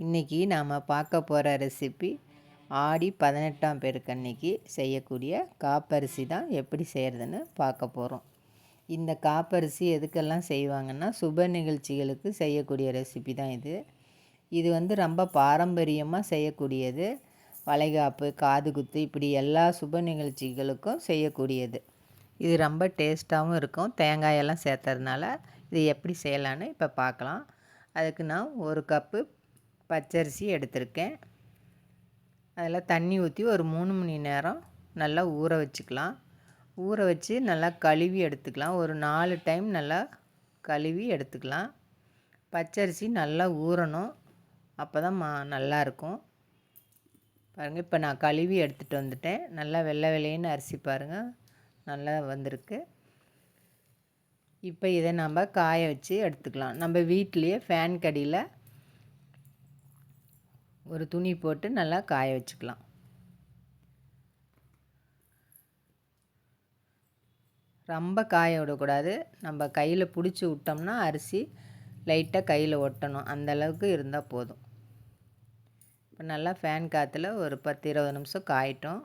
இன்றைக்கி நாம் பார்க்க போகிற ரெசிபி ஆடி பதினெட்டாம் பேருக்கு அன்னைக்கு செய்யக்கூடிய காப்பரிசி தான் எப்படி செய்கிறதுன்னு பார்க்க போகிறோம் இந்த காப்பரிசி எதுக்கெல்லாம் செய்வாங்கன்னா சுப நிகழ்ச்சிகளுக்கு செய்யக்கூடிய ரெசிபி தான் இது. இது வந்து ரொம்ப பாரம்பரியமாக செய்யக்கூடியது. வளைகாப்பு காது குத்து இப்படி எல்லா சுப நிகழ்ச்சிகளுக்கும் செய்யக்கூடியது. இது ரொம்ப டேஸ்ட்டாகவும் இருக்கும். தேங்காயெல்லாம் சேர்த்ததுனால இது எப்படி செய்யலான்னு இப்போ பார்க்கலாம். அதுக்கு நான் ஒரு கப்பு பச்சரிசி எடுத்திருக்கேன். அதில் தண்ணி ஊற்றி ஒரு மூணு மணி நேரம் நல்லா ஊற வச்சுக்கலாம். ஊற வச்சு நல்லா கழுவி எடுத்துக்கலாம். ஒரு நாலு டைம் நல்லா கழுவி எடுத்துக்கலாம். பச்சரிசி நல்லா ஊறணும். அப்போ தான் மா நல்லாயிருக்கும் பாருங்கள் இப்போ நான் கழுவி எடுத்துகிட்டு வந்துட்டேன். நல்லா வெள்ளை வெள்ளைன்னு அரிசி பாருங்கள் நல்லா வந்திருக்கு. இப்போ இதை நம்ம காய வச்சு எடுத்துக்கலாம். நம்ம வீட்லேயே ஃபேன் கடியில் ஒரு துணி போட்டு நல்லா காய வச்சுக்கலாம். ரொம்ப காய விடக்கூடாது. நம்ம கையில் பிடிச்சி விட்டோம்னா அரிசி லைட்டாக கையில் ஒட்டணும். அந்த அளவுக்கு இருந்தால் போதும். இப்போ நல்லா ஃபேன் காற்றுல ஒரு பத்து இருபது நிமிஷம் காயட்டும்.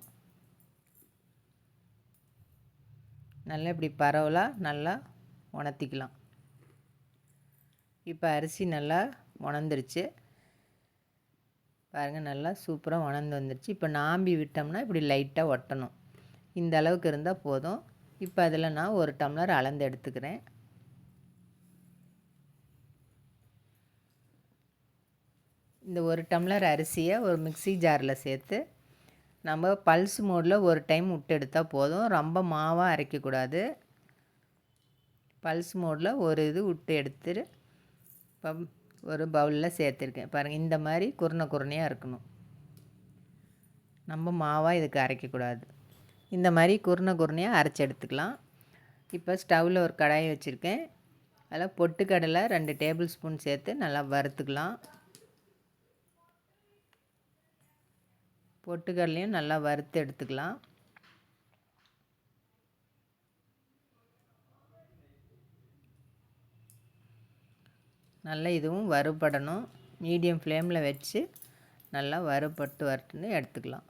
நல்லா இப்படி பரவலாக நல்லா உணர்த்திக்கலாம். இப்போ அரிசி நல்லா உணர்ந்துருச்சு. பாருங்கள் நல்லா சூப்பராக வணந்து வந்துருச்சு. இப்போ நாம்பி விட்டோம்னா இப்படி லைட்டாக ஒட்டணும். இந்த அளவுக்கு இருந்தால் போதும். இப்போ அதில் நான் ஒரு டம்ளர் அளந்து எடுத்துக்கிறேன். இந்த ஒரு டம்ளர் அரிசியை ஒரு மிக்சி ஜாரில் சேர்த்து நம்ம பல்ஸ் மோடில் ஒரு டைம் விட்டு எடுத்தால் போதும். ரொம்ப மாவாக அரைக்கக்கூடாது. பல்ஸ் மோடில் ஒரு இது விட்டு எடுத்துட்டு இப்போ ஒரு பவுலில் சேர்த்துருக்கேன். பாருங்கள் இந்த மாதிரி குருணை குருணையாக இருக்கணும். நம்ம மாவாக இதுக்கு அரைக்கக்கூடாது இந்த மாதிரி குருணை குருணையாக அரைச்சி எடுத்துக்கலாம். இப்போ ஸ்டவ்வில் ஒரு கடாயை வச்சுருக்கேன். அதில் பொட்டுக்கடலை ரெண்டு டேபிள் ஸ்பூன் சேர்த்து நல்லா வறுத்துக்கலாம். பொட்டுக்கடலையும் நல்லா வறுத்து எடுத்துக்கலாம். நல்லா இதுவும் வறுபடணும். மீடியம் ஃப்ளேமில் வச்சு நல்லா வறுபட்டு வரட்டுன்னு எடுத்துக்கலாம்.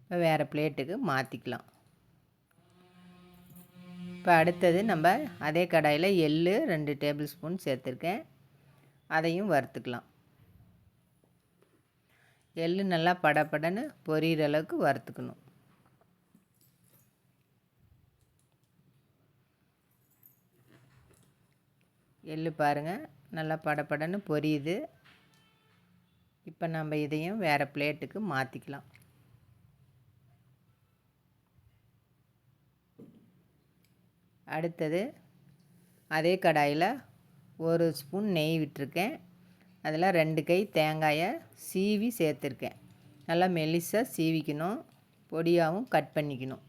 இப்போ வேறு பிளேட்டுக்கு மாற்றிக்கலாம் இப்போ அடுத்தது நம்ம அதே கடாயில் எள் ரெண்டு டேபிள் ஸ்பூன் சேர்த்துருக்கேன். அதையும் வறுத்துக்கலாம். எள் நல்லா படப்படன்னு பொரியிற அளவுக்கு வறுத்துக்கணும். எள்ளு பாருங்கள் நல்லா படப்படன்னு பொரியுது. இப்போ நம்ம இதையும் வேறு பிளேட்டுக்கு மாற்றிக்கலாம் அடுத்தது அதே கடாயில் ஒரு ஸ்பூன் நெய் விட்டுருக்கேன். அதில் ரெண்டு கை தேங்காயை சீவி சேர்த்துருக்கேன். நல்லா மெலிசாக சீவிக்கணும். பொடியாகவும் கட் பண்ணிக்கணும்.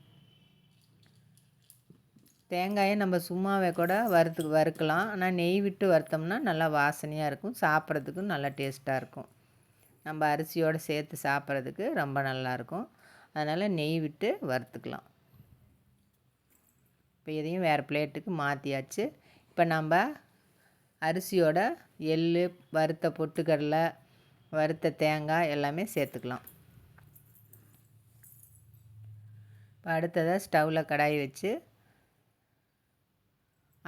தேங்காயை நம்ம சும்மாவே கூட வறுத்து வறுக்கலாம். ஆனால் நெய் விட்டு வறுத்தோம்னா நல்லா வாசனையாக இருக்கும். சாப்பிட்றதுக்கும் நல்லா டேஸ்ட்டாக இருக்கும். நம்ம அரிசியோடு சேர்த்து சாப்பிட்றதுக்கு ரொம்ப நல்லாயிருக்கும் அதனால் நெய் விட்டு வறுத்துக்கலாம். இப்போ இதையும் வேறு பிளேட்டுக்கு மாற்றியாச்சு இப்போ நம்ம அரிசியோட எள் வறுத்த பொட்டுக்கடலை வறுத்த தேங்காய் எல்லாமே சேர்த்துக்கலாம். இப்போ அடுத்ததாக ஸ்டவ்வில் கடாய் வச்சு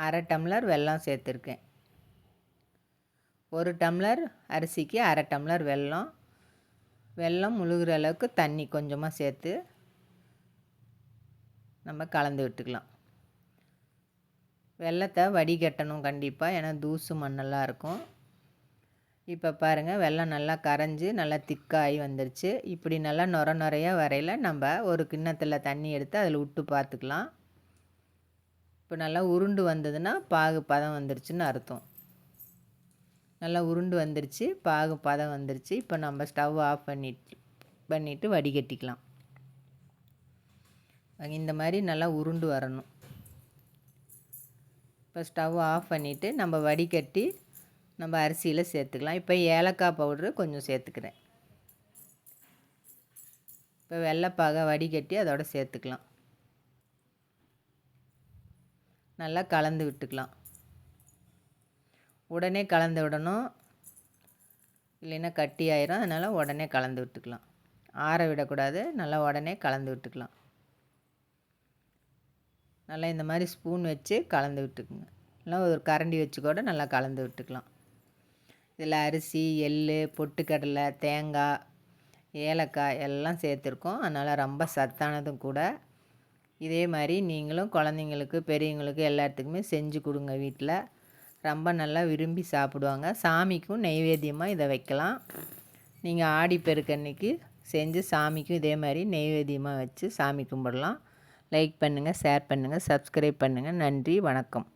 அரை டம்ளர் வெல்லம் சேர்த்துருக்கேன். ஒரு டம்ளர் அரிசிக்கு அரை டம்ளர் வெல்லம். வெல்லம் முழுகிற அளவுக்கு தண்ணி கொஞ்சமாக சேர்த்து நம்ம கலந்து விட்டுக்கலாம். வெள்ளத்தை வடிகட்டணும் கண்டிப்பாக ஏன்னா தூசு மண்ணெல்லாம் இருக்கும். இப்போ பாருங்கள் வெள்ளம் நல்லா கரைஞ்சி நல்லா திக்காகி வந்துருச்சு. இப்படி நல்லா நுர நுறையாக வரையில் நம்ம ஒரு கிண்ணத்தில் தண்ணி எடுத்து அதில் விட்டு பார்த்துக்கலாம். இப்போ நல்லா உருண்டு வந்ததுன்னா பாகு பதம் வந்துருச்சுன்னு அர்த்தம். நல்லா உருண்டு வந்துருச்சு பாகு பதம் வந்துருச்சு. இப்போ நம்ம ஸ்டவ் ஆஃப் பண்ணிட்டு பண்ணிவிட்டு வடிகட்டிக்கலாம். இந்த மாதிரி நல்லா உருண்டு வரணும். இப்போ ஸ்டவ் ஆஃப் பண்ணிவிட்டு நம்ம வடிகட்டி நம்ம அரிசியில் சேர்த்துக்கலாம். இப்போ ஏலக்காய் பவுட்ரு கொஞ்சம் சேர்த்துக்கிறேன். இப்போ வெள்ளைப்பாக வடிகட்டி அதோட சேர்த்துக்கலாம். நல்லா கலந்து விட்டுக்கலாம். உடனே கலந்து விடணும். இல்லைன்னா கட்டி ஆயிரும். அதனால் உடனே கலந்து விட்டுக்கலாம். ஆற விடக்கூடாது. நல்லா உடனே கலந்து விட்டுக்கலாம். நல்லா இந்த மாதிரி ஸ்பூன் வச்சு கலந்து விட்டுக்குங்க. இல்லை ஒரு கரண்டி வச்சு கூட நல்லா கலந்து விட்டுக்கலாம். இதில் அரிசி எள் பொட்டுக்கடலை தேங்காய் ஏலக்காய் எல்லாம் சேர்த்துருக்கோம். அதனால் ரொம்ப சத்தானதும் கூட. இதே மாதிரி நீங்களும் குழந்தைங்களுக்கு பெரியவங்களுக்கு எல்லாத்துக்குமே செஞ்சு கொடுங்க வீட்டில். ரொம்ப நல்லா விரும்பி சாப்பிடுவாங்க. சாமிக்கும் நெய்வேத்தியமாக இதை வைக்கலாம். நீங்கள் ஆடி பெருக்கன்னைக்கு செஞ்சு சாமிக்கும் இதே மாதிரி நெய்வேத்தியமாக வச்சு சாமி கும்பிடலாம். லைக் பண்ணுங்கள் ஷேர் பண்ணுங்கள் சப்ஸ்கிரைப் பண்ணுங்கள் நன்றி வணக்கம்.